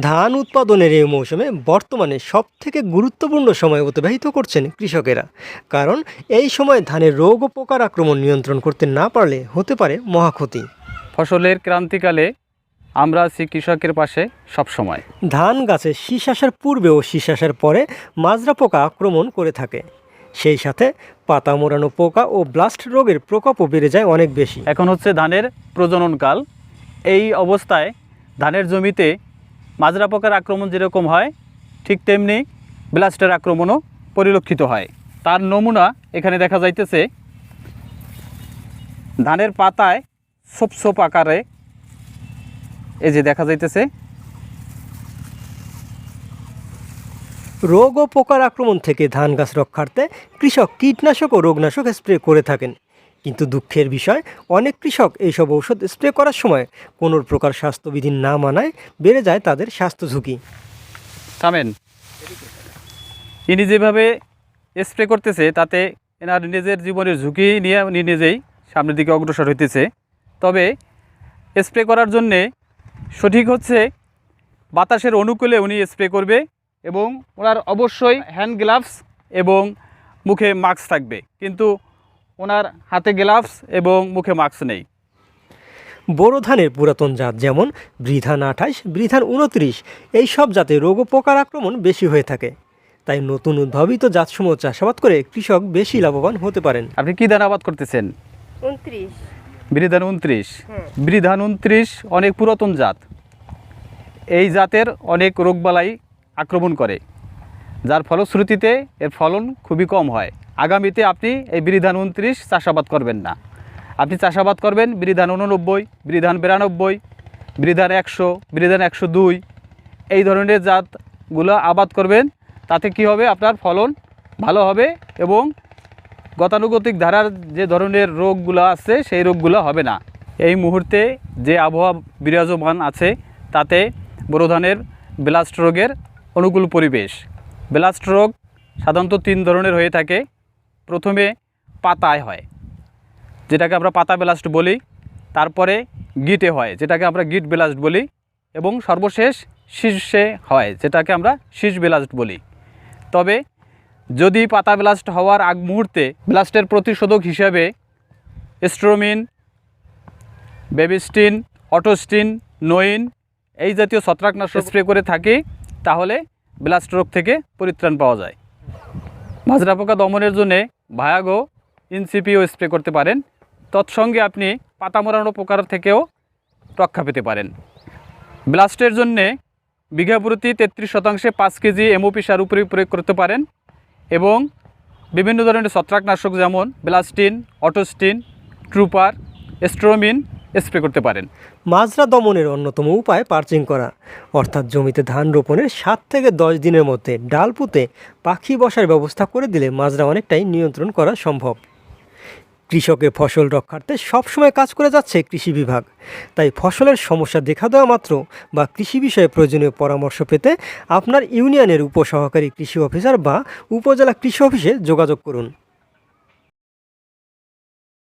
ধান উৎপাদনের এই মৌসুমে বর্তমানে সব থেকে গুরুত্বপূর্ণ সময় অতিবাহিত করছেন কৃষকেরা। কারণ এই সময় ধানের রোগ ও পোকার আক্রমণ নিয়ন্ত্রণ করতে না পারলে হতে পারে মহাক্ষতি। ফসলের ক্রান্তিকালে আমরা আছি কৃষকের পাশে সব সময়। ধান গাছে শীষ আসার পূর্বে ও শীষ আসার পরে মাজরা পোকা আক্রমণ করে থাকে। সেই সাথে পাতা মোড়ানো পোকা ও ব্লাস্ট রোগের প্রকোপও বেড়ে যায় অনেক বেশি। এখন হচ্ছে ধানের প্রজননকাল। এই অবস্থায় ধানের জমিতে মাজরা পোকার আক্রমণ যেরকম হয়, ঠিক তেমনি ব্লাস্টের আক্রমণও পরিলক্ষিত হয়। তার নমুনা এখানে দেখা যাইতেছে, ধানের পাতায় সোপ সোপ আকারে, এই যে দেখা যাইতেছে, রোগ ও পোকার আক্রমণ থেকে ধান গাছ রক্ষার্থে কৃষক কীটনাশক ও রোগনাশক স্প্রে করে থাকেন। কিন্তু দুঃখের বিষয়, অনেক কৃষক এইসব ঔষধ স্প্রে করার সময় কোনো প্রকার স্বাস্থ্যবিধি না মানায় বেড়ে যায় তাদের স্বাস্থ্য ঝুঁকি। থামেন। ইনি যেভাবে স্প্রে করতেছে, তাতে এনার নিজের জীবনের ঝুঁকি নিয়ে উনি নিজেই সামনের দিকে অগ্রসর হইতেছে। তবে স্প্রে করার জন্যে সঠিক হচ্ছে বাতাসের অনুকূলে উনি স্প্রে করবে এবং ওনার অবশ্যই হ্যান্ড গ্লাভস এবং মুখে মাস্ক থাকবে। কিন্তু ওনার হাতে গ্লাভস এবং মুখে মাস্ক নেই। বোরো ধানের পুরাতন জাত যেমন বৃধান আঠাশ বৃধান উনত্রিশ এই সব জাতে রোগ পোকার আক্রমণ বেশি হয়ে থাকে। তাই নতুন উদ্ভাবিত জাতসমূহ চাষাবাদ করে কৃষক বেশি লাভবান হতে পারেন। আপনি কী ধান আবাদ করতেছেন? উনত্রিশ বিরিধান উনত্রিশ হ্যাঁ। বিরিধান উনত্রিশ অনেক পুরাতন জাত। এই জাতের অনেক রোগবালাই আক্রমণ করে। যার ফলশ্রুতিতে এর ফলন খুবই কম হয়। আগামীতে আপনি এই বিরিধান উনত্রিশ চাষাবাদ করবেন না। আপনি চাষাবাদ করবেন বিরিধান উননব্বই, বিরিধান বিরানব্বই, বিরিধান একশো বিরিধান একশো দুই। এই ধরনের জাতগুলো আবাদ করবেন, তাতে কি হবে? আপনার ফলন ভালো হবে এবং গতানুগতিক ধারার যে ধরনের রোগগুলো আছে, সেই রোগগুলো হবে না। এই মুহূর্তে যে আবহাওয়া বিরাজমান আছে, তাতে বোরো ধানের ব্লাস্ট রোগের অনুকূল পরিবেশ। ব্লাস্ট রোগ সাধারণত তিন ধরনের হয়ে থাকে। প্রথমে পাতায় হয়, যেটাকে আমরা পাতা ব্লাস্ট বলি। তারপরে গিটে হয়, যেটাকে আমরা গিট ব্লাস্ট বলি। এবং সর্বশেষ শীর্ষে হয়, যেটাকে আমরা শীষ ব্লাস্ট বলি। তবে যদি পাতা ব্লাস্ট হওয়ার আগ মুহূর্তে ব্লাস্টের প্রতিশোধক হিসাবে স্ট্রোমিন, বেবিস্টিন, অটোস্টিন, নোইন এই জাতীয় ছত্রাকনাশক স্প্রে করে থাকি, তাহলে ব্লাস্ট রোগ থেকে পরিত্রাণ পাওয়া যায়। মাজরা পোকা দমনের জন্যে ভায়াগো ইনসিপিও স্প্রে করতে পারেন। তৎসঙ্গে আপনি পাতা মোড়ানো পোকার থেকেও রক্ষা পেতে পারেন। ব্লাস্টের জন্যে বিঘা প্রতি তেত্রিশ শতাংশে পাঁচ কেজি এমওপি সার উপরে প্রয়োগ করতে পারেন এবং বিভিন্ন ধরনের ছত্রাকনাশক যেমন ব্লাস্টিন, অটোস্টিন, ট্রুপার, স্ট্রোমিন স্প্রে করতে পারেন। মাজরা দমনের অন্যতম উপায় পার্চিং করা। অর্থাৎ জমিতে ধান রোপণের সাত থেকে দশ দিনের মধ্যে ডাল পুঁতে পাখি বসার ব্যবস্থা করে দিলে মাজরা অনেকটাই নিয়ন্ত্রণ করা সম্ভব। কৃষকের ফসল রক্ষার্থে সবসময় কাজ করে যাচ্ছে কৃষি বিভাগ। তাই ফসলের সমস্যা দেখা দেওয়া মাত্র বা কৃষি বিষয়ে প্রয়োজনীয় পরামর্শ পেতে আপনার ইউনিয়নের উপসহকারী কৃষি অফিসার বা উপজেলা কৃষি অফিসে যোগাযোগ করুন।